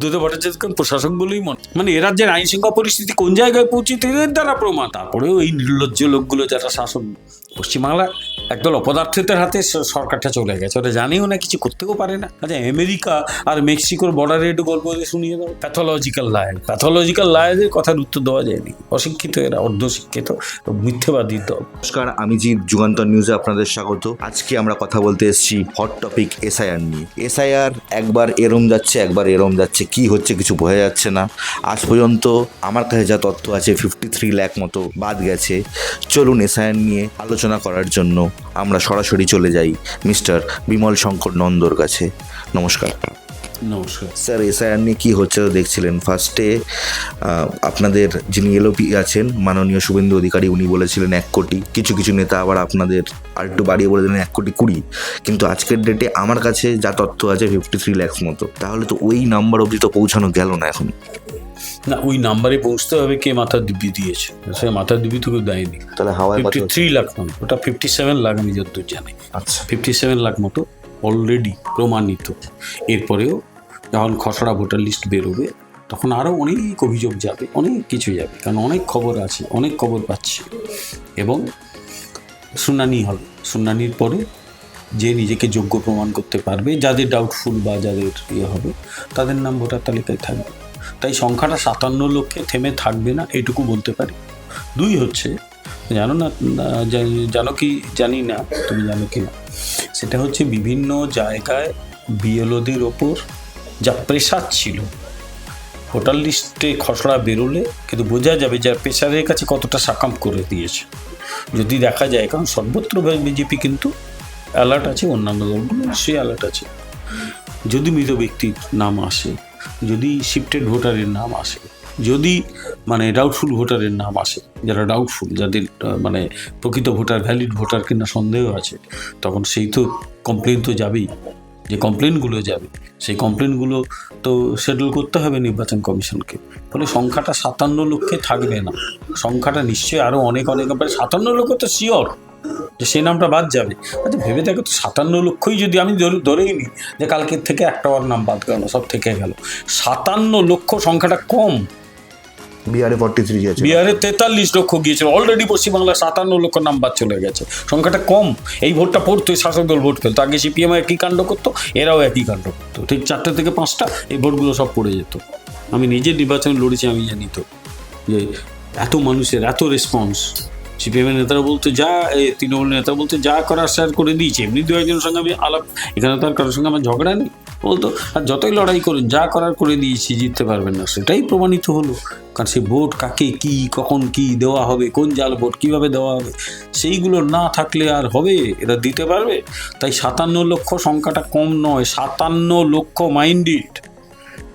বুদ্ধদেব ভট্টাচার্যকে প্রশাসক বলেই মনে মানে এ রাজ্যের আইন শৃঙ্খলা পরিস্থিতি কোন জায়গায় পৌঁছে তারা প্রমাণ। তারপরেও এই নির্লজ্জ লোকগুলো যারা শাসক পশ্চিমবাংলা একদল অপদার্থদের হাতে সরকারটা চলে গেছে। ওরা জানেও না, কিছু করতেও পারে না। আচ্ছা আমেরিকা আর মেক্সিকোর বর্ডারে একটু গল্প শুনিয়ে দাও। প্যাথোলজিক্যাল লায়ার প্যাথোলজিক্যাল লায়ারের কথার উত্তর দেওয়া যায়নি। অশিক্ষিত এরা, অর্ধশিক্ষিত, মিথ্যেবাদী দল। নমস্কার, আমি জিৎ, যুগান্তর নিউজে আপনাদের স্বাগত। আজকে আমরা কথা বলতে এসেছি হট টপিক এসআইআর নিয়ে। এসআইআর একবার এরম যাচ্ছে, একবার এরম যাচ্ছে। কি হচ্ছে কিছু বোঝা যাচ্ছে না। আজ পর্যন্ত আমার কাছে যা তথ্য আছে ফিফটি থ্রি ল্যাক মতো বাদ গেছে। চলুন এসআইআর নিয়ে আলোচনা করার জন্য আমরা সরাসরি চলে যাই মিস্টার বিমল শঙ্কর নন্দর কাছে। নমস্কার। নমস্কার। স্যার এসআইআর নিয়ে কী হচ্ছে দেখছিলেন? ফার্স্টে আপনাদের যিনি এলওপি আছেন মাননীয় শুভেন্দু অধিকারী উনি বলেছিলেন এক কোটি। কিছু কিছু নেতা আবার আপনাদের আর একটু বাড়িয়ে বলে দিলেন এক কোটি কুড়ি। কিন্তু আজকের ডেটে আমার কাছে যা তথ্য আছে ফিফটি থ্রি ল্যাক্স মতো। তাহলে তো ওই নাম্বার অবধি তো পৌঁছানো গেল না এখন। না ওই নাম্বারে পৌঁছতে হবে কে মাথার দিব্যি দিয়েছে। সে মাথার দিব্যি তো কেউ দেয়নি। তাহলে হাওয়ায় ফিফটি থ্রি লাখ নয় ওটা ফিফটি সেভেন লাখ আমি যতদূর জানি। আচ্ছা। ফিফটি সেভেন লাখ মতো অলরেডি প্রমাণিত। এরপরেও যখন খসড়া ভোটার লিস্ট বেরোবে তখন আরও অনেক অভিযোগ যাবে অনেক কিছু যাবে। কারণ অনেক খবর আছে অনেক খবর পাচ্ছি। এবং শুনানি হবে। শুনানির পরে যে নিজেকে যোগ্য প্রমাণ করতে পারবে যাদের ডাউটফুল বা যাদের ইয়ে হবে তাদের নাম ভোটার তালিকায় থাকবে। তাই সংখ্যাটা সাতান্ন লক্ষে থেমে থাকবে না, এটুকু বলতে পারি। দুই হচ্ছে, জানো না জানো কি, জানি না, তুমি জানো কি না। সেটা হচ্ছে বিভিন্ন জায়গায় বিএলওদের ওপর যা প্রেশার ছিল ভোটার লিস্টে খসড়া বেরোলে কিন্তু বোঝা যাবে যার প্রেশারের কাছে কতটা সাকাম করে দিয়েছে। যদি দেখা যায়, কারণ সর্বত্র বিজেপি কিন্তু অ্যালার্ট আছে, অন্যান্য দলগুলো নিশ্চয়ই অ্যালার্ট আছে। যদি মৃত ব্যক্তির নাম আসে যদি শিফটেড ভোটারের নাম আসে, যদি মানে ডাউটফুল ভোটারের নাম আসে, যারা ডাউটফুল যাদের মানে প্রকৃত ভোটার ভ্যালিড ভোটার কিনা সন্দেহ আছে, তখন সেই তো কমপ্লেন তো যাবেই। যে কমপ্লেনগুলো যাবে, সেই কমপ্লেনগুলো তো সেটেল করতে হবে নির্বাচন কমিশনকে। ফলে সংখ্যাটা সাতান্ন লক্ষে থাকবে না। সংখ্যাটা নিশ্চয়ই আরও অনেক অনেক সাতান্ন লক্ষ তো শিওর যে সেই নামটা বাদ যাবে। আচ্ছা ভেবে দেখো তো সাতান্ন লক্ষই যদি আমি ধরে- ধরেই নিই যে কালকের থেকে একটা বার নাম বাদ গেল সব থেকে গেল। সাতান্ন লক্ষ সংখ্যাটা কম। বিহারে ফর্টি থ্রি আছে বিহারে তেতাল্লিশ লক্ষ গিয়েছিল অলরেডি পশ্চিমবাংলায় সাতান্ন লক্ষ নাম্বার চলে গেছে। সংখ্যাটা কম। এই ভোটটা পড়তো শাসক দল ভোট ফেলতো আগে সিপিএম একই কাণ্ড করতো এরাও একই কাণ্ড করতো। ঠিক চারটে থেকে পাঁচটা এই ভোটগুলো সব পড়ে যেত। আমি নিজে নির্বাচনে লড়েছি আমি জানি তো যে এত মানুষের এত রেসপন্স সিপিএমের নেতারা বলতে যা তৃণমূল নেতা বলতে যা করার স্যার করে দিয়েছে, এমনি দু একজনের সঙ্গে আমি আলাপ, এখানে তো আর কারোর সঙ্গে আমার ঝগড়া নেই। বলতো, আর যতই লড়াই করুন, যা করার করে দিয়েছি, জিততে পারবেন না। সেটাই প্রমাণিত হলো। কারণ সেই ভোট কাকে কি, কখন কি দেওয়া হবে, কোন জাল ভোট কীভাবে দেওয়া হবে, সেইগুলো না থাকলে আর হবে? এরা দিতে পারবে? তাই সাতান্ন লক্ষ সংখ্যাটা কম নয়, সাতান্ন লক্ষ মাইন্ডেড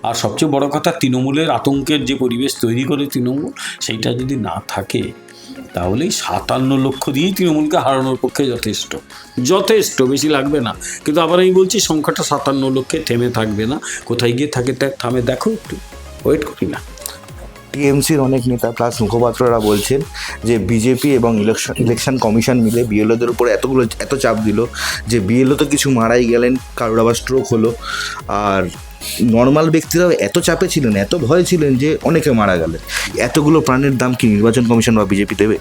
আর সবচেয়ে বড় কথা, তৃণমূলের আতঙ্কের যে পরিবেশ তৈরি করে তৃণমূল, সেইটা যদি না থাকে তাহলেই সাতান্ন লক্ষ দিয়েই তৃণমূলকে হারানোর পক্ষে যথেষ্ট। যথেষ্ট, বেশি লাগবে না। কিন্তু আবার আমি বলছি, সংখ্যাটা সাতান্ন লক্ষে থেমে থাকবে না। কোথায় গিয়ে থাকে থামে দেখো একটু। ওয়েট করি না। টিএমসির অনেক নেতা প্লাস মুখপাত্ররা বলছেন যে বিজেপি এবং ইলেকশন ইলেকশন কমিশন মিলে বিএলওদের উপরে এতগুলো, এত চাপ দিল যে বিএলও তো কিছু মারাই গেলেন, কারোর আবার স্ট্রোক হলো। আর নর্মাল ব্যক্তিরাও এত চাপে ছিলেন, এত ভয় ছিলেন যে অনেকে মারা গেলেন। এতগুলো প্রাণের দাম কি নির্বাচন কমিশন বা বিজেপি দেবে?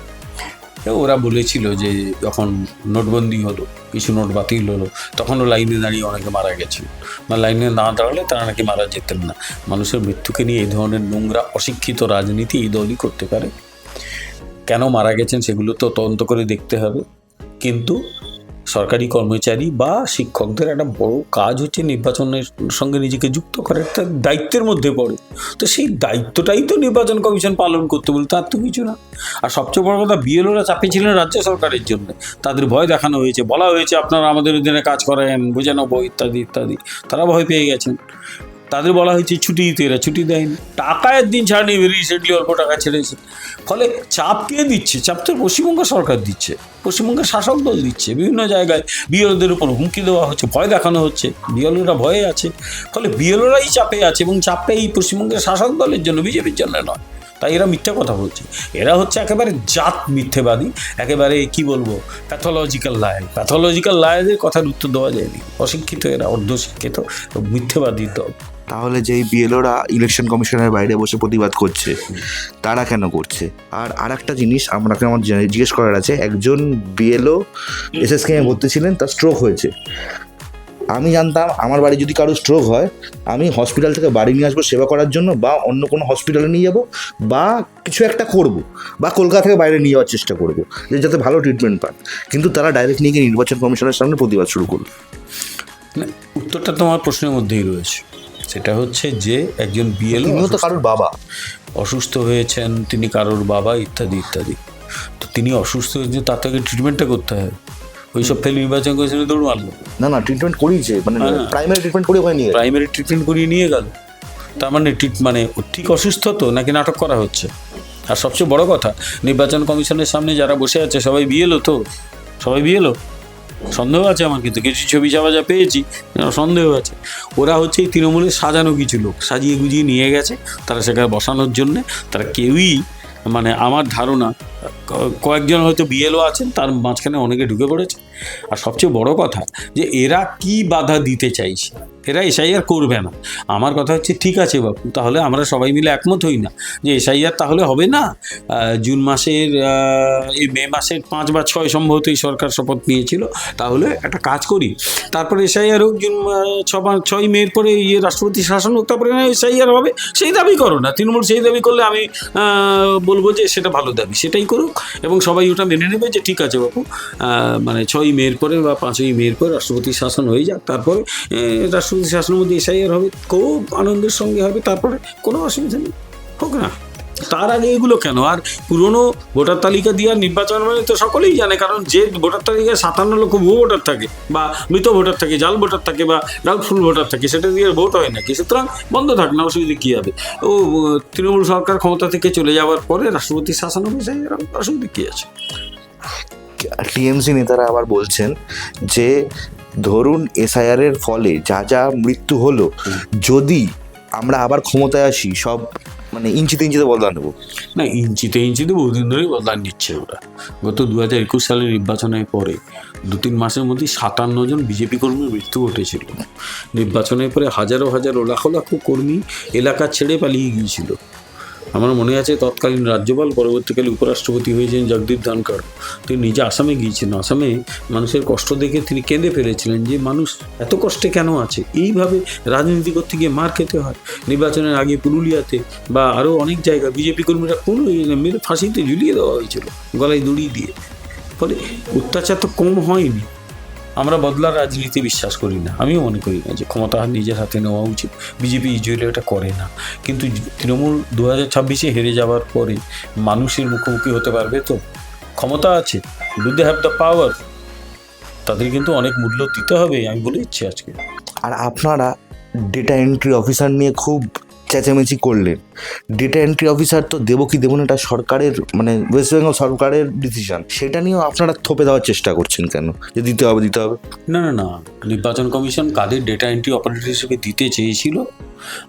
ওরা বলেছিল যে যখন নোটবন্দি হলো, কিছু নোট বাতিল হলো, তখনও লাইনে দাঁড়িয়ে অনেকে মারা গেছিল। বা লাইনে না দাঁড়ালে তারা নাকি মারা যেতেন না। মানুষের মৃত্যুকে নিয়ে এই ধরনের নোংরা, অশিক্ষিত রাজনীতি এই দলই করতে পারে। কেন মারা গেছেন সেগুলো তো তদন্ত করে দেখতে হবে। কিন্তু সরকারি কর্মচারী বা শিক্ষকদের একটা বড় কাজ হচ্ছে নির্বাচনের সঙ্গে নিজেকে যুক্ত করার একটা দায়িত্বের মধ্যে পড়ে। তো সেই দায়িত্বটাই তো নির্বাচন কমিশন পালন করতে বলে, তার তো কিছু না। আর সবচেয়ে বড় কথা, বিএলওরা চাপে ছিলেন রাজ্য সরকারের জন্য। তাদের ভয় দেখানো হয়েছে, বলা হয়েছে আপনারা আমাদের অধীনে কাজ করেন বোঝানো বই ইত্যাদি ইত্যাদি। তারা ভয় পেয়ে গেছেন। তাদের বলা হয়েছে ছুটি দিতে এরা, ছুটি দেয়নি। টাকা একদিন ছাড়েনি রিসেন্টলি অল্প টাকা ছেড়েছে ফলে চাপ কে দিচ্ছে? চাপ তো পশ্চিমবঙ্গ সরকার দিচ্ছে। পশ্চিমবঙ্গের শাসক দল দিচ্ছে। বিভিন্ন জায়গায় বিএলওদের উপর হুমকি দেওয়া হচ্ছে, ভয় দেখানো হচ্ছে। বিএলওরা ভয়ে আছে। ফলে বিএলওরাই চাপে আছে এবং চাপটা এই পশ্চিমবঙ্গের শাসক দলের জন্য বিজেপির জন্য নয়। তাই এরা মিথ্যা কথা বলছে। এরা হচ্ছে একেবারে জাত মিথ্যেবাদী। একেবারে কি বলব? প্যাথোলজিক্যাল লায়ার প্যাথোলজিক্যাল লায়ারের কথার উত্তর দেওয়া যায়নি। অশিক্ষিত এরা, অর্ধশিক্ষিত, মিথ্যেবাদী দল। তাহলে যেই বিএলওরা ইলেকশন কমিশনের বাইরে বসে প্রতিবাদ করছে তারা কেন করছে? আর আর একটা জিনিস আপনাকে আমার জিজ্ঞেস করার আছে একজন বিএলও এসএসকে ভর্তি ছিলেন তার স্ট্রোক হয়েছে। আমি জানতাম আমার বাড়ি যদি কারও স্ট্রোক হয় আমি হসপিটাল থেকে বাড়ি নিয়ে আসব সেবা করার জন্য বা অন্য কোনো হসপিটালে নিয়ে যাব বা কিছু একটা করব বা কলকাতা থেকে বাইরে নিয়ে যাওয়ার চেষ্টা করব যে যাতে ভালো ট্রিটমেন্ট পান। কিন্তু তারা ডাইরেক্ট নিয়ে গিয়ে নির্বাচন কমিশনের সামনে প্রতিবাদ শুরু করল। না, উত্তরটা তোমার প্রশ্নের মধ্যেই রয়েছে। সেটা হচ্ছে যে একজন বিএলও তিনিও তো কারোর বাবা। অসুস্থ হয়েছেন তিনি কারোর বাবা ইত্যাদি ইত্যাদি। তো তিনি অসুস্থ হয়েছেন তার থেকে ট্রিটমেন্টটা করতে হয়। ওইসব ফেলে নির্বাচন করেছিল দৌড় মারলো না না ট্রিটমেন্ট করিয়েছে মানে হ্যাঁ। প্রাইমারি ট্রিটমেন্ট করে হয়নি। প্রাইমারি ট্রিটমেন্ট করিয়ে নিয়ে গেল। তার মানে ট্রিট মানে ও ঠিক অসুস্থ তো নাকি নাটক করা হচ্ছে? আর সবচেয়ে বড় কথা নির্বাচন কমিশনের সামনে যারা বসে আছে সবাই বিয়েলো তো? সবাই বিয়েলো সন্দেহ আছে আমার কিন্তু, কিছু ছবি চাপা যা পেয়েছি সন্দেহ আছে। ওরা হচ্ছে এই তৃণমূলের সাজানো কিছু লোক, সাজিয়ে গুজিয়ে নিয়ে গেছে তারা সেখানে বসানোর জন্যে। তারা কেউই মানে আমার ধারণা কয়েকজন হয়তো বিএলও আছেন, তার মাঝখানে অনেকে ঢুকে পড়েছে। আর সবচেয়ে বড় কথা যে এরা কি বাধা দিতে চাইছে? এরা এসআইআর করবে না। আমার কথা হচ্ছে ঠিক আছে বাপু তাহলে আমরা সবাই মিলে একমত হই না। যে এসআইআর তাহলে হবে না? জুন মাসের এই মে মাসের পাঁচ বা ছয় সম্ভবত এই সরকার শপথ নিয়েছিল। তাহলে একটা কাজ করি। তারপরে এসআইআর হোক জুন ছ ছয় মের পরে ইয়ে রাষ্ট্রপতি শাসন হোক তারপরে এসআইআর হবে সেই দাবি করো না। তৃণমূল সেই দাবি করলে আমি বলব যে সেটা ভালো দাবি সেটাই করুক। এবং সবাই ওটা মেনে নেবে যে ঠিক আছে আহ, মানে ছয়ই মের পরে বা পাঁচই মের পরে রাষ্ট্রপতি শাসন হয়ে যাক। তারপরে আহ, শাসনের মধ্যে এসআইআর হবে, খুব আনন্দের সঙ্গে হবে, তারপরে কোনো অসুবিধা নেই। হোক না, তার আগে এগুলো কেন? আর পুরনো ভোটার তালিকা দিয়ে নির্বাচন মানে তো সকলেই জানে, কারণ যে ভোটার তালিকায় সাতান্ন লক্ষ ভুয়ো ভোটার থাকে, বা মৃত ভোটার থাকে, জাল ভোটার থাকে, বা ডাউটফুল ভোটার থাকে, সেটা দিয়ে ভোট হয় নাকি সুতরাং বন্ধ থাক, না অসুবিধা কী হবে? ও তৃণমূল সরকার ক্ষমতা থেকে চলে যাওয়ার পরে রাষ্ট্রপতি শাসন সেই অসুবিধা কী আছে? টিএমসি নেতারা আবার বলছেন যে ধরুন এসআইআর এর ফলে যা যা মৃত্যু হলো, যদি আমরা আবার ক্ষমতায় আসি, সব মানে ইঞ্চিতে ইঞ্চিতে বদলা নেব। না, ইঞ্চিতে ইঞ্চিতে বহুদিন ধরেই বদলান নিচ্ছে ওরা। গত দু হাজার একুশ সালের নির্বাচনের পরে দু তিন মাসের মধ্যেই সাতান্ন জন বিজেপি কর্মীর মৃত্যু ঘটেছিল। নির্বাচনের পরে হাজারো হাজারো লাখ লাখ কর্মী এলাকা ছেড়ে পালিয়ে গিয়েছিল। আমার মনে আছে তৎকালীন রাজ্যপাল, পরবর্তীকালে উপরাষ্ট্রপতি হয়েছেন জগদীপ ধনকর তিনি নিজে আসামে গিয়েছিলেন। আসামে মানুষের কষ্ট দেখে তিনি কেঁদে ফেলেছিলেন যে মানুষ এত কষ্টে কেন আছে? এইভাবে রাজনীতি করতে গিয়ে মার খেতে হয়। নির্বাচনের আগে পুরুলিয়াতে বা আরও অনেক জায়গায় বিজেপি কর্মীরা কোনো মেরে ফাঁসিতে ঝুলিয়ে দেওয়া হয়েছিল, গলায় দড়ি দিয়ে। ফলে অত্যাচার তো কম হয়নি। আমরা বদলার রাজনীতি বিশ্বাস করি না। আমিও মনে করি না যে ক্ষমতা নিজের হাতে নেওয়া উচিত। বিজেপি ইউজুয়ালি এটা করে না। কিন্তু তৃণমূল দু হাজার ছাব্বিশে হেরে যাওয়ার পরে মানুষের মুখোমুখি হতে পারবে তো? ক্ষমতা আছে do they have the power তাদের কিন্তু অনেক মূল্য দিতে হবে, আমি বলে দিচ্ছি আজকে। আর আপনারা ডেটা এন্ট্রি অফিসার নিয়ে খুব চেঁচামেচি করলেন ডেটা এন্ট্রি অফিসার তো দেবো কি দেবো না এটা সরকারের মানে ওয়েস্ট বেঙ্গল সরকারের ডিসিশন সেটা নিয়েও আপনারা থোপে দেওয়ার চেষ্টা করছেন কেন? যে দিতে হবে দিতে হবে। না না না। নির্বাচন কমিশন কাদের ডেটা এন্ট্রি অপারেটর হিসেবে দিতে চেয়েছিল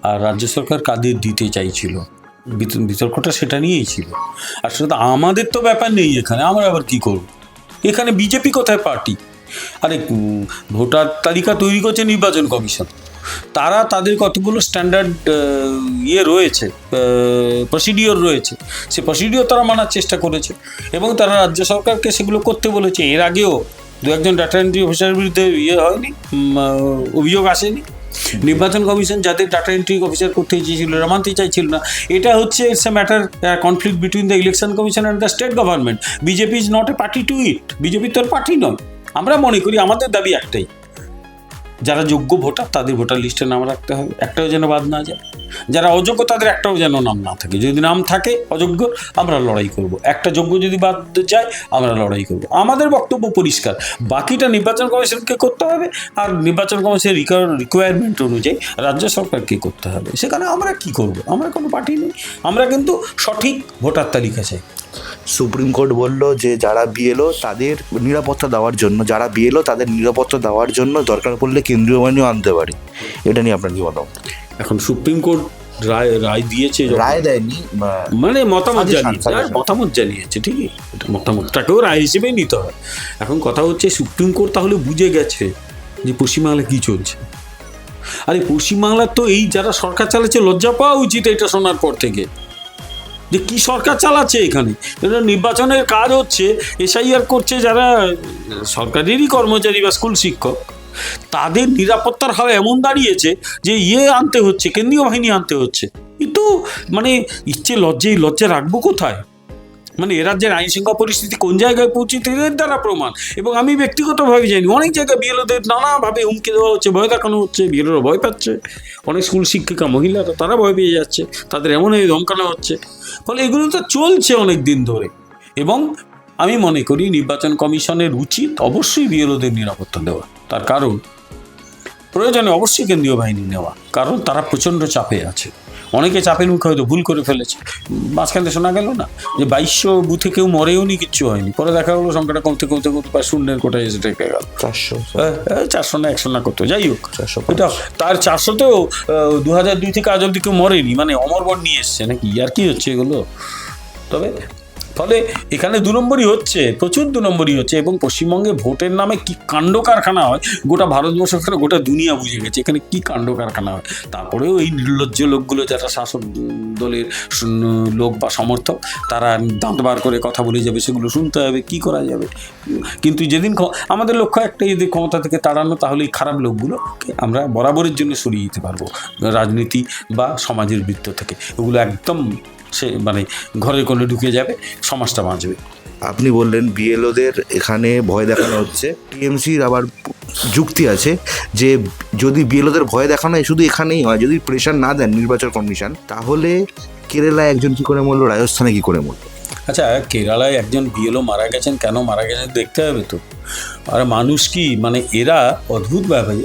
আর রাজ্য সরকার কাদের দিতে চাইছিল? বিত- বিতর্কটা সেটা নিয়েই ছিল। আর সেটা তো আমাদের তো ব্যাপার নেই এখানে, আমরা আবার কি করব? এখানে বিজেপি কোথায় পার্টি? আরে ভোটার তালিকা তৈরি করছে নির্বাচন কমিশন। তারা তাদের কতগুলো স্ট্যান্ডার্ড ইয়ে রয়েছে প্রসিডিওর রয়েছে। সে প্রসিডিওর তারা মানার চেষ্টা করেছে এবং তারা রাজ্য সরকারকে সেগুলো করতে বলেছে। এর আগেও দু একজন ডাটা এন্ট্রি অফিসারের বিরুদ্ধে ইয়ে হয়নি অভিযোগ আসেনি। নির্বাচন কমিশন যাদের ডাটা এন্ট্রি অফিসার করতে চেয়েছিল, এরা মানতে চাইছিল না। এটা হচ্ছে it's a matter conflict between the election commission and the state government BJP is not a party to it BJP তো পার্টি নয়। আমরা মনে করি আমাদের দাবি একটাই। যারা যোগ্য ভোটার, তাদের ভোটার লিস্টে নাম রাখতে হবে। একটাও যেন বাদ না যায়। যারা অযোগ্য, তাদের একটাও যেন নাম না থাকে। যদি নাম থাকে অযোগ্য, আমরা লড়াই করব। একটা যোগ্য যদি বাদ যায়, আমরা লড়াই করব। আমাদের বক্তব্য পরিষ্কার। বাকিটা নির্বাচন কমিশনকে করতে হবে, আর নির্বাচন কমিশনের রিকোয়ারমেন্ট অনুযায়ী রাজ্য সরকারকে করতে হবে। সেখানে আমরা কি করব? আমরা কোনো পার্টি নেই। আমরা কিন্তু সঠিক ভোটার তালিকা চাই। সুপ্রিম কোর্ট বলল যে যারা বিএলও তাদের নিরাপত্তা দেওয়ার জন্য যারা বিএলও তাদের নিরাপত্তা দেওয়ার জন্য দরকার পড়লে কেন্দ্রীয় বাহিনীও আনতে পারে। এটা নিয়ে আপনার কি মতামত? এখন সুপ্রিম কোর্ট রায় রায় দিয়েছে রায় দেয়নি মানে মতামত জানিয়েছে মতামত জানিয়েছে ঠিকই। মতামতটাকেও রায় হিসেবেই নিতে হয়। এখন কথা হচ্ছে সুপ্রিম কোর্ট তাহলে বুঝে গেছে যে পশ্চিমবাংলায় কী চলছে। আরে পশ্চিমবাংলার তো এই যারা সরকার চালাচ্ছে লজ্জা পাওয়া উচিত এটা শোনার পর থেকে। যে কি সরকার চালাচ্ছে এখানে? নির্বাচনের কাজ হচ্ছে এসআইআর করছে যারা সরকারেরই কর্মচারী বা স্কুল শিক্ষক, তাদের নিরাপত্তার হার এমন দাঁড়িয়েছে যে ইয়ে আনতে হচ্ছে, কেন্দ্রীয় বাহিনী আনতে হচ্ছে। কিন্তু মানে ইচ্ছে লজ্জেই লজ্জা রাখব কোথায়? মানে এ রাজ্যের আইন শৃঙ্খলা পরিস্থিতি কোন জায়গায় পৌঁছেছে এর দ্বারা প্রমাণ? এবং আমি ব্যক্তিগতভাবে জানি, অনেক জায়গায় বিএলওদের নানাভাবে হুমকি দেওয়া হচ্ছে, ভয় দেখানো হচ্ছে বিএলওরা ভয় পাচ্ছে। অনেক স্কুল শিক্ষিকা, মহিলারা, তারা ভয় পেয়ে যাচ্ছে, তাদের এমন এই ধমকানো হচ্ছে। ফলে এগুলো তো চলছে অনেক দিন ধরে। এবং আমি মনে করি নির্বাচন কমিশনের উচিত অবশ্যই বিএলওদের নিরাপত্তা দেওয়া। তার কারণ প্রয়োজনে অবশ্যই কেন্দ্রীয় বাহিনী নেওয়া কারণ তারা প্রচণ্ড চাপে আছে। অনেকে চাপের মুখে হয়তো ভুল করে ফেলেছে। মাঝখানে শোনা গেল না যে বাইশশো বুথে কেউ মরেও নি কিচ্ছু হয়নি। পরে দেখা গেলো সংখ্যাটা কমতে কমতে কমতে প্রায় শূন্যের কোটায় এসে টেকে গেল। চারশো। চারশো না একশো না কত যাই হোক। চারশো এটা তার চারশোতেও দু হাজার দুই থেকে আজ অব্দি কেউ মরেনি মানে অমরবর নিয়ে এসছে নাকি? আর কি হচ্ছে এগুলো? তবে ফলে এখানে দু নম্বরই হচ্ছে, প্রচুর দু নম্বরই হচ্ছে এবং পশ্চিমবঙ্গে ভোটের নামে কি কাণ্ড কারখানা হয়, গোটা ভারতবর্ষ গোটা দুনিয়া বুঝে গেছে এখানে কি কাণ্ড কারখানা হয়। তারপরেও এই নির্লজ্জ লোকগুলো যারা শাসক দলের লোক বা সমর্থক, তারা দাঁত বার করে কথা বলে যাবে, সেগুলো শুনতে হবে, কি করা যাবে? কিন্তু যেদিন আমাদের লক্ষ্য একটাই, যদি ক্ষমতা থেকে তাড়ানো, তাহলে এই খারাপ লোকগুলোকে আমরা বরাবরের জন্য সরিয়ে দিতে পারব, রাজনীতি বা সমাজের বৃত্ত থেকে। ওগুলো একদম সে মানে ঘরের কোণে ঢুকে যাবে, সমাজটা বাঁচবে। আপনি বললেন বিএলওদের এখানে ভয় দেখানো হচ্ছে। টিএমসির আবার যুক্তি আছে যে যদি বিএলওদের ভয় দেখানো শুধু এখানেই হয়, যদি প্রেশার না দেন নির্বাচন কমিশন, তাহলে কেরালায় একজন কী করে মরলো, রাজস্থানে কী করে মরলো? আচ্ছা কেরালায় একজন বিএলও মারা গেছেন, কেন মারা গেছেন দেখতে হবে তো। আর মানুষ কি মানে এরা অদ্ভুত ব্যাপার।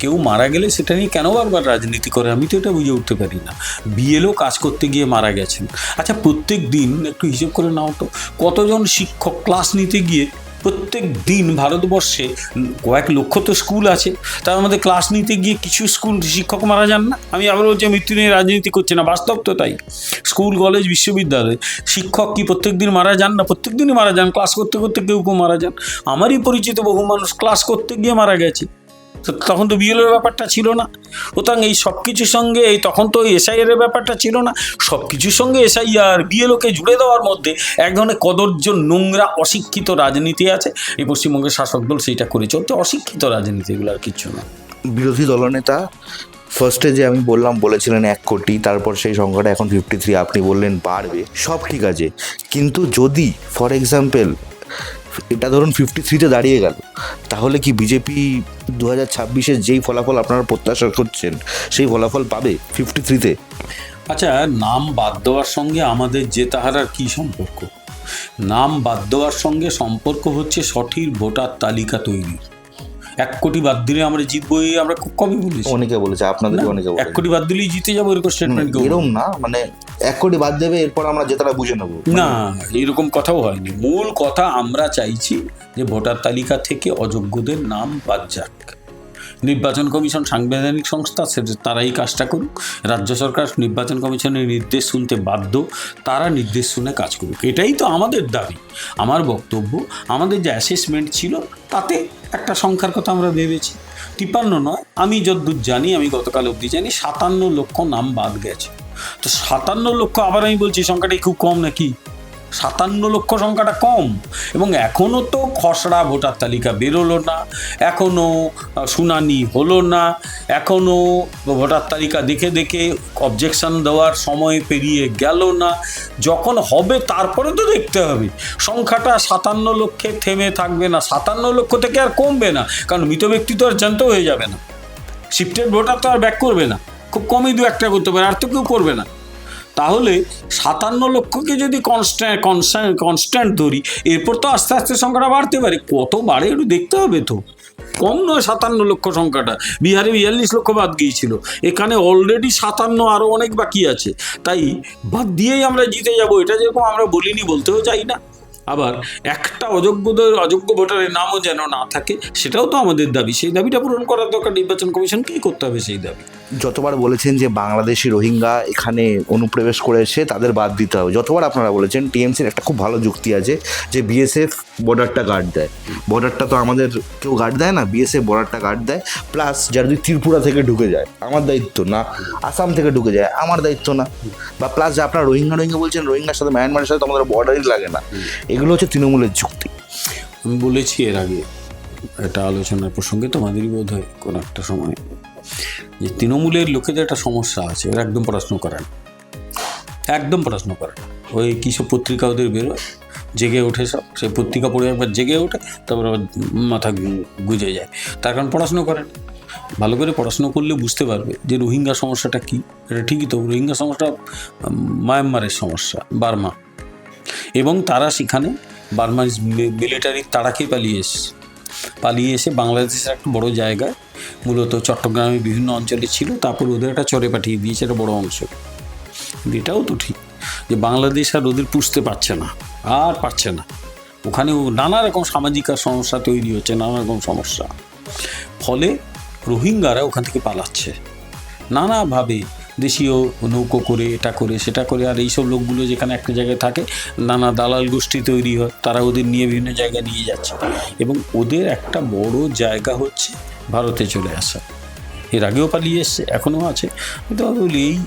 কেউ মারা গেলে সেটা নিয়ে কেন বারবার রাজনীতি করে? আমি তো এটা বুঝে উঠতে পারি না। বিএলও কাজ করতে গিয়ে মারা গেছেন। আচ্ছা প্রত্যেক দিন একটু হিসেব করে নাও তো, কতজন শিক্ষক ক্লাস নিতে গিয়ে প্রত্যেক দিন ভারতবর্ষে কয়েক লক্ষ তো স্কুল আছে, তার মধ্যে ক্লাস নিতে গিয়ে কিছু স্কুল শিক্ষক মারা যান না? আমি আবার বলছি মৃত্যু নিয়ে রাজনীতি করছে না। বাস্তব তো তাই। স্কুল কলেজ বিশ্ববিদ্যালয়, শিক্ষক কি প্রত্যেক দিন মারা যান না? প্রত্যেক দিনই মারা যান। ক্লাস করতে করতে কেউ কেউ মারা যান। আমারই পরিচিত বহু মানুষ ক্লাস করতে গিয়ে মারা গেছে। তখন তো বিএলের ব্যাপারটা ছিল না। সুতরাং এই সব কিছুর সঙ্গে এই তখন তো এসআইআর এর ব্যাপারটা ছিল না। সব কিছুর সঙ্গে এসআইআর বিএলওকে জুড়ে দেওয়ার মধ্যে এক ধরনের কদর্য নোংরা অশিক্ষিত রাজনীতি আছে। এই পশ্চিমবঙ্গের শাসক দল সেইটা করে চলছে অশিক্ষিত রাজনীতি এগুলো আর কিচ্ছু না। বিরোধী দলনেতা ফার্স্টে যে আমি বললাম, বলেছিলেন এক কোটি, তারপর সেই সংখ্যাটা এখন ফিফটি থ্রি আপনি বললেন বাড়বে। সব ঠিক আছে। কিন্তু যদি ফর এক্সাম্পল এটা ধরুন ফিফটি থ্রিতে দাঁড়িয়ে গেল। তাহলে কি বিজেপি দু হাজার ছাব্বিশের যেই ফলাফল আপনারা প্রত্যাশা করছেন সেই ফলাফল পাবে ফিফটি থ্রিতে আচ্ছা নাম বাদ দেওয়ার সঙ্গে আমাদের যে তাহারার কি সম্পর্ক? নাম বাদ দেওয়ার সঙ্গে সম্পর্ক হচ্ছে সঠিক ভোটার তালিকা তৈরি। এক কোটি বাদ দিলে আমরা জিতবো এই আমরা খুব কমই বলেছি। অনেকে বলেছে আপনাদের অনেকে এক কোটি বাদ দিলেই জিতে যাব এরকম স্টেটমেন্ট এরকম না মানে এক কোটি বাদ দেবে, এরপর আমরা জেতারা বুঝে নেব। না এরকম কথাও হয়নি। মূল কথা আমরা চাইছি যে ভোটার তালিকা থেকে অযোগ্যদের নাম বাদ যাক। নির্বাচন কমিশন সাংবিধানিক সংস্থা সেটা তারাই কাজটা করুক। রাজ্য সরকার নির্বাচন কমিশনের নির্দেশ শুনতে বাধ্য, তারা নির্দেশ শুনে কাজ করুক। এটাই তো আমাদের দাবি। আমার বক্তব্য, আমাদের যে অ্যাসেসমেন্ট ছিল, তাতে একটা সংখ্যার কথা আমরা ভেবেছি। তিপ্পান্ন নয়, আমি যদ্দূর জানি, আমি গতকাল অবধি জানি, সাতান্ন লক্ষ নাম বাদ গেছে। তো সাতান্ন লক্ষ আবার আমি বলছি সংখ্যাটা খুব কম নাকি? সাতান্ন লক্ষ সংখ্যাটা কম। এবং এখনও তো খসড়া ভোটার তালিকা বেরোলো না এখনও শুনানি হলো না এখনও ভোটার তালিকা দেখে দেখে অবজেকশন দেওয়ার সময় পেরিয়ে গেল না। যখন হবে তারপরে তো দেখতে হবে। সংখ্যাটা সাতান্ন লক্ষে থেমে থাকবে না, সাতান্ন লক্ষ থেকে আর কমবে না, কারণ মৃত ব্যক্তি তো আর জানতে হয়ে যাবে না। শিফটেড ভোটার তো আর ব্যাক করবে না। খুব কমই দু একটা করতে পারে, আর তো কেউ করবে না। তাহলে সাতান্ন লক্ষকে যদি কনস্ট্যান্ট কনস্ট্যান্ট কনস্ট্যান্ট ধরি, এরপর তো আস্তে আস্তে সংখ্যাটা বাড়তে পারে। কত বাড়ে একটু দেখতে হবে তো। কম নয় সাতান্ন লক্ষ সংখ্যাটা। বিহারে বিয়াল্লিশ লক্ষ বাদ গিয়েছিল। এখানে অলরেডি সাতান্ন আরও অনেক বাকি আছে। তাই বাদ দিয়েই আমরা জিতে যাব। এটা যেরকম আমরা বলিনি, বলতেও চাই না। আবার একটা অযোগ্যদের, অযোগ্য ভোটারের নামও যেন না থাকে, সেটাও তো আমাদের দাবি। সেই দাবিটা পূরণ করার দরকার নির্বাচন কমিশনকেই করতে হবে সেই দাবি। যতবার বলেছেন যে বাংলাদেশি রোহিঙ্গা এখানে অনুপ্রবেশ করেছে, তাদের বাদ দিতে হবে। যতবার আপনারা বলেছেন, টিএমসির একটা খুব ভালো যুক্তি আছে যে বিএসএফ বর্ডারটা গার্ড দেয়। বর্ডারটা তো আমাদের কেউ গার্ড দেয় না, বিএসএফ বর্ডারটা গার্ড দেয়। প্লাস যারা যদি ত্রিপুরা থেকে ঢুকে যায়, আমার দায়িত্ব না, আসাম থেকে ঢুকে যায়, আমার দায়িত্ব না। বা প্লাস যে আপনারা রোহিঙ্গা রোহিঙ্গা বলছেন, রোহিঙ্গার সাথে, মায়ানমারের সাথে তো আমাদের বর্ডারই লাগে না। এগুলো হচ্ছে তৃণমূলের যুক্তি। আমি বলেছি এর আগে এটা আলোচনার প্রসঙ্গে তোমাদেরই বোধ হয় কোনো একটা সময় যে তৃণমূলের লোকেদের একটা সমস্যা আছে ওরা একদম পড়াশুনো করে না একদম পড়াশুনো করে না ওই কী সব পত্রিকা ওদের বেরোয়? জেগে ওঠে সব। সেই পত্রিকা পড়ে একবার জেগে ওঠে, তারপর আবার মাথা গুজে যায়। তার কারণ পড়াশুনো করে না ভালো করে পড়াশুনো করলে বুঝতে পারবে যে রোহিঙ্গা সমস্যাটা কী। এটা ঠিকই তো, রোহিঙ্গা সমস্যা মায়ানমারের সমস্যা, বার্মা। এবং তারা সেখানে বার্মার মিলিটারির তাড়াকে পালিয়ে এসেছে পালিয়ে এসে বাংলাদেশের একটা বড় জায়গায়, মূলত চট্টগ্রামের বিভিন্ন অঞ্চলে ছিল, তারপর ওদের একটা চরে পাঠিয়ে দিয়েছে একটা বড় অংশ। এটাও তো ঠিক যে বাংলাদেশ আর ওদের পুষতে পারছে না, আর পারছে না। ওখানে নানা রকম সামাজিক আর সমস্যা তৈরি হচ্ছে, নানা রকম সমস্যা। ফলে রোহিঙ্গারা ওখান থেকে পালাচ্ছে। নানাভাবে দেশীয় নৌকো করে, এটা করে, সেটা করে, আর এইসব লোকগুলো যেখানে একটা জায়গায় থাকে, নানা দালাল গোষ্ঠী তৈরি হয়, তারা ওদের নিয়ে বিভিন্ন জায়গায় নিয়ে যাচ্ছে। এবং ওদের একটা বড় জায়গা হচ্ছে ভারতে চলে আসা। এর আগেও পালিয়ে এসছে, এখনও আছে। কিন্তু আমি বলি, এই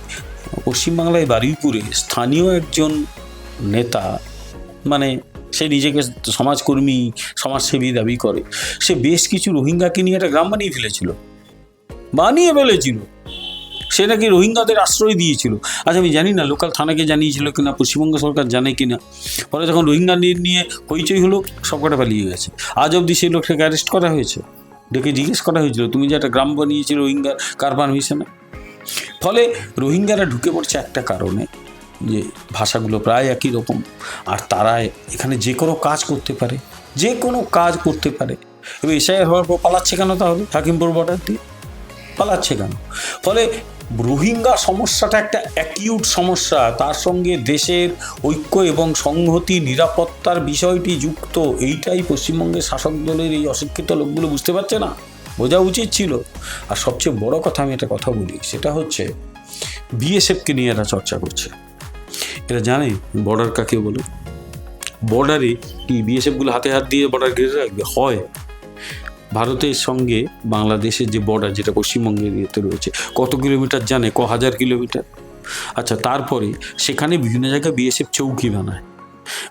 পশ্চিমবাংলায় বারুইপুরে স্থানীয় একজন নেতা মানে সে নিজেকে সমাজকর্মী, সমাজসেবী দাবি করে। সে বেশ কিছু রোহিঙ্গাকে নিয়ে একটা গ্রাম বানিয়ে ফেলেছিল। বানিয়ে ফেলেছিল। সে নাকি রোহিঙ্গাদের আশ্রয় দিয়েছিল। আচ্ছা আমি জানি না, লোকাল থানাকে জানিয়েছিল কিনা, পশ্চিমবঙ্গ সরকার জানে কিনা। পরে যখন রোহিঙ্গা নিয়ে হইচই হলো সবকটা পালিয়ে গেছে। আজ অবধি সেই লোকটাকে অ্যারেস্ট করা হয়েছে। ডেকে জিজ্ঞেস করা হয়েছিল, তুমি যে একটা গ্রাম বানিয়েছিল রোহিঙ্গা কার পারমিশনে ফলে রোহিঙ্গারা ঢুকে পড়ছে একটা কারণে, যে ভাষাগুলো প্রায় একই রকম। আর তারা এখানে যে কোনো কাজ করতে পারে, যে কোনো কাজ করতে পারে। এবার এসআইআর হওয়ার পর পালাচ্ছে কেন তাহলে? হাকিমপুর বর্ডার দিয়ে? পালাচ্ছে কেন? ফলে রোহিঙ্গা সমস্যাটা একটা অ্যাকিউট সমস্যা। তার সঙ্গে দেশের ঐক্য এবং সংহতি, নিরাপত্তার বিষয়টি যুক্ত, এইটাই পশ্চিমবঙ্গের শাসক দলের এই অশিক্ষিত লোকগুলো বুঝতে পারছে না। বোঝা উচিত ছিল। আর সবচেয়ে বড় কথা আমি একটা কথা বলি, সেটা হচ্ছে বিএসএফকে নিয়ে এরা চর্চা করছে। এরা জানে বর্ডার কাকে বলে? বর্ডারে কি বিএসএফগুলো হাতে হাত দিয়ে বর্ডার ঘিরে রাখবে? হয়। ভারতের সঙ্গে বাংলাদেশের যে বর্ডার যেটা পশ্চিমবঙ্গের ইয়েতে রয়েছে, কত কিলোমিটার জানে, ক হাজার কিলোমিটার? আচ্ছা তারপরে সেখানে বিভিন্ন জায়গায় বিএসএফ চৌকি বানায়।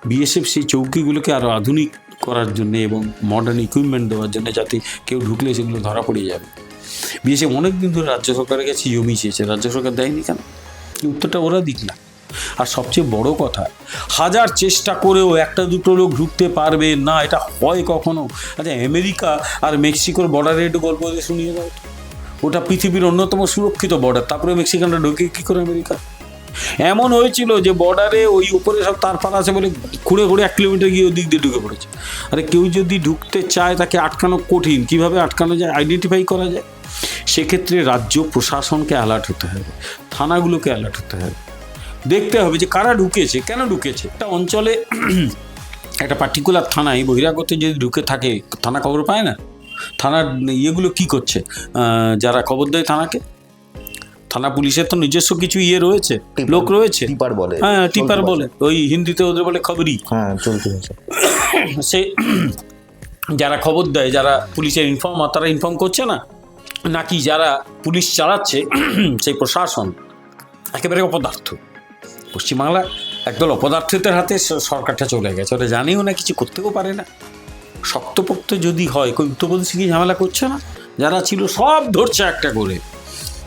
বিএসএফ সেই চৌকিগুলোকে আরও আধুনিক করার জন্য এবং মডার্ন ইকুইপমেন্ট দেওয়ার জন্য যাতে কেউ ঢুকলে সেগুলো ধরা পড়ে যাবে। বিএসএফ অনেক দিন ধরে রাজ্য সরকারের কাছে জমি চেয়েছে, রাজ্য সরকার দেয়নি কেন? উত্তরটা ওরা দিক না। আর সবচেয়ে বড় কথা, হাজার চেষ্টা করেও একটা দুটো লোক ঢুকতে পারবে না, এটা হয় কখনো? আচ্ছা আমেরিকা আর মেক্সিকোর বর্ডারে একটু গল্প শুনিয়ে দাও ওটা পৃথিবীর অন্যতম সুরক্ষিত বর্ডার তারপরে মেক্সিকানরা ঢুকে কী করে আমেরিকা? এমন হয়েছিল যে বর্ডারে ওই উপরে সব তার ফার আছে বলে ঘুরে ঘুরে এক কিলোমিটার গিয়ে ওই দিক দিয়ে ঢুকে পড়েছে। আরে কেউ যদি ঢুকতে চায় তাকে আটকানো কঠিন, কীভাবে আটকানো যায় আইডেন্টিফাই করা যায়? সেক্ষেত্রে রাজ্য প্রশাসনকে অ্যালার্ট হতে হবে, থানাগুলোকে অ্যালার্ট হতে হবে। দেখতে হবে যে কারা ঢুকেছে কেন ঢুকেছে? একটা অঞ্চলে একটা পার্টিকুলার থানায় বহিরাগত যদি ঢুকে থাকে থানা খবর পায় না? থানার ইয়েগুলো কি করছে? যারা খবর দেয় থানাকে? থানা পুলিশের তো নিজস্ব কিছু ইয়ে রয়েছে লোক রয়েছে। টিপার বলে হ্যাঁ টিপার বলে ওই হিন্দিতে ওদের বলে খবরই। হ্যাঁ সে যারা খবর দেয় যারা পুলিশের ইনফর্মার তারা ইনফর্ম করছে না? নাকি যারা পুলিশ চালাচ্ছে সেই প্রশাসন একেবারে অপদার্থ? পশ্চিমবাংলা একদল অপদার্থদের হাতে সরকারটা চলে গেছে। ওরা জানেও না, কিছু করতেও পারে না। শক্তপোক্ত যদি হয়, কই উত্তরপ্রদেশে কি ঝামেলা করছে না? যারা ছিল সব ধরছে একটা করে।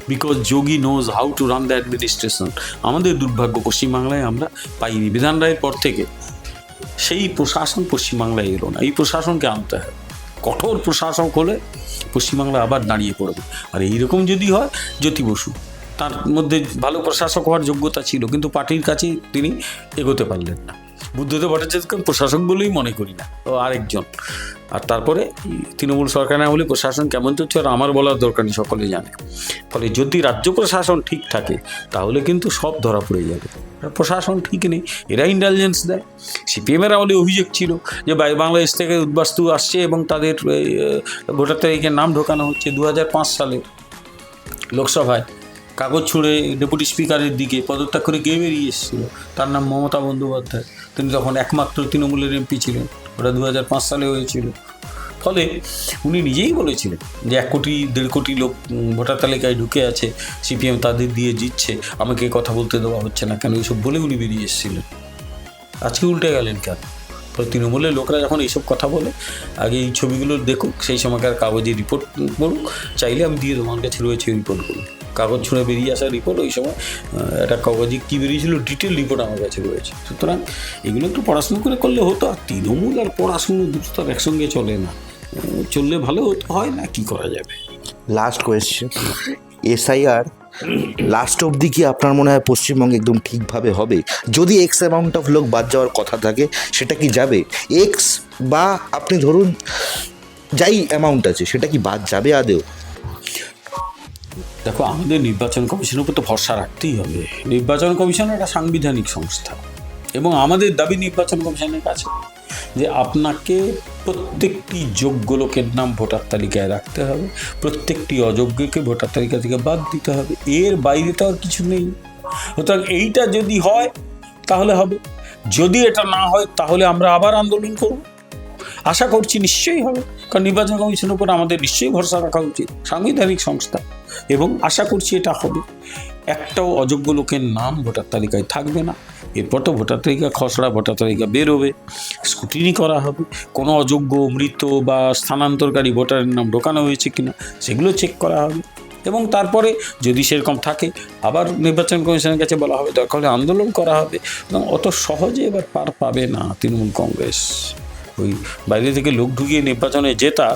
Because Yogi knows how to run the administration আমাদের দুর্ভাগ্য, পশ্চিমবাংলায় আমরা পাইনি। বিধান রায়ের পর থেকে সেই প্রশাসন পশ্চিমবাংলায় এলো না। এই প্রশাসনকে আনতে হবে কঠোর প্রশাসক হলে পশ্চিমবাংলা আবার দাঁড়িয়ে পড়বে। আর এইরকম যদি হয়, জ্যোতি বসু তার মধ্যে ভালো প্রশাসক হওয়ার যোগ্যতা ছিল, কিন্তু পার্টির কাছে তিনি এগোতে পারলেন না। বুদ্ধদেব ভট্টাচার্যকে প্রশাসক বলেই মনে করি না, ও আরেকজন। আর তারপরে তৃণমূল সরকার না হলে প্রশাসন কেমন চলছে আর আমার বলার দরকার নেই, সকলে জানে। ফলে যদি রাজ্য প্রশাসন ঠিক থাকে, তাহলে কিন্তু সব ধরা পড়ে যাবে। প্রশাসন ঠিক নেই, এরা ইন্টেলিজেন্স দেয়। সিপিএমের আমলে অভিযোগ ছিল যে বাংলাদেশ থেকে উদ্বাস্তু আসছে এবং তাদের ভোটার তালিকে নাম ঢোকানো হচ্ছে দু হাজার পাঁচ সালে লোকসভায়। কাগজ ছুঁড়ে ডেপুটি স্পিকারের দিকে পদত্যাগ করে গিয়ে বেরিয়ে এসেছিল? তার নাম মমতা বন্দ্যোপাধ্যায়। তিনি তখন একমাত্র তৃণমূলের এমপি ছিলেন। ওটা দু হাজার পাঁচ সালে হয়েছিল। ফলে উনি নিজেই বলেছিলেন যে এক কোটি, দেড় কোটি লোক ভোটার তালিকায় ঢুকে আছে, সিপিএম তাদের দিয়ে জিতছে, আমাকে কথা বলতে দেওয়া হচ্ছে না কেন? এইসব বলে উনি বেরিয়ে এসেছিলেন। আজকে উল্টে গেলেন কেন? তৃণমূলের লোকরা যখন এইসব কথা বলে, আগে এই ছবিগুলো দেখুক, সেই সময়কার কাগজে রিপোর্ট করুক, চাইলে আমি দিয়ে আমার কাছে রয়েছে রিপোর্টগুলো কাগজ ছুঁড়ে বেরিয়ে আসা রিপোর্ট ওই সময় একটা কাগজে কী বেরিয়েছিল ডিটেল রিপোর্ট আমার কাছে রয়েছে। সুতরাং এগুলো একটু পড়াশুনো করে করলে হতো, আর তৃণমূল আর পড়াশুনো দুটো তো আর একসঙ্গে চলে না। চললে ভালো হতো, হয় না, কি করা যাবে? লাস্ট কোয়েশ্চেন এসআইআর লাস্ট অবধি কি আপনার মনে হয় পশ্চিমবঙ্গে একদম ঠিকভাবে হবে? যদি এক্স অ্যামাউন্ট অফ লোক বাদ যাওয়ার কথা থাকে, সেটা কি যাবে? এক্স বা আপনি ধরুন, যাই অ্যামাউন্ট আছে, সেটা কি বাদ যাবে আদেও দেখো, আমাদের নির্বাচন কমিশনের উপর তো ভরসা রাখতেই হবে। নির্বাচন কমিশন একটা সাংবিধানিক সংস্থা এবং আমাদের দাবি নির্বাচন কমিশনের কাছে যে আপনাকে প্রত্যেকটি যোগ্য লোকের নাম ভোটার তালিকায় রাখতে হবে, প্রত্যেকটি অযোগ্যকে ভোটার তালিকা থেকে বাদ দিতে হবে, এর বাইরে তো আর কিছু নেই। সুতরাং এইটা যদি হয়, তাহলে হবে। যদি এটা না হয়, তাহলে আমরা আবার আন্দোলন করব। আশা করছি নিশ্চয়ই হবে, কারণ নির্বাচন কমিশনের উপর আমাদের নিশ্চয়ই ভরসা রাখা উচিত। সাংবিধানিক সংস্থা। এবং আশা করছি এটা হবে। একটাও অযোগ্য লোকের নাম ভোটার তালিকায় থাকবে না। এরপর তো ভোটার তালিকা খসড়া, ভোটার তালিকা বেরোবে। স্কুটিনি করা হবে। কোনো অযোগ্য মৃত বা স্থানান্তরকারী ভোটারের নাম ঢোকানো হয়েছে কিনা, সেগুলো চেক করা হবে। এবং তারপরে যদি সেরকম থাকে, আবার নির্বাচন কমিশনের কাছে বলা হবে দরকার হলে আন্দোলন করা হবে। এবং অত সহজে এবার পার পাবে না তৃণমূল কংগ্রেস। ওই বাইরে থেকে লোক ঢুকিয়ে নির্বাচনে জেতা,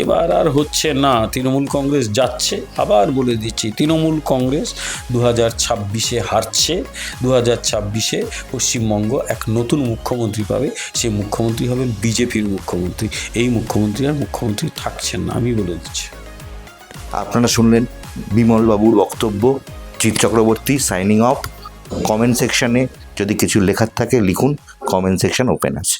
এবার আর হচ্ছে না। তৃণমূল কংগ্রেস যাচ্ছে, আবার বলে দিচ্ছি, তৃণমূল কংগ্রেস দু হাজার ছাব্বিশে হারছে দু হাজার ছাব্বিশে পশ্চিমবঙ্গ এক নতুন মুখ্যমন্ত্রী পাবে সেই মুখ্যমন্ত্রী হবেন বিজেপির মুখ্যমন্ত্রী। এই মুখ্যমন্ত্রী আর মুখ্যমন্ত্রী থাকছেন না, আমি বলে দিচ্ছি। আপনারা শুনলেন বিমল বাবুর বক্তব্য, Jeet Chakraborty signing off, comment সেকশনে যদি কিছু লেখার থাকে লিখুন, কমেন্ট সেকশন ওপেন আছে।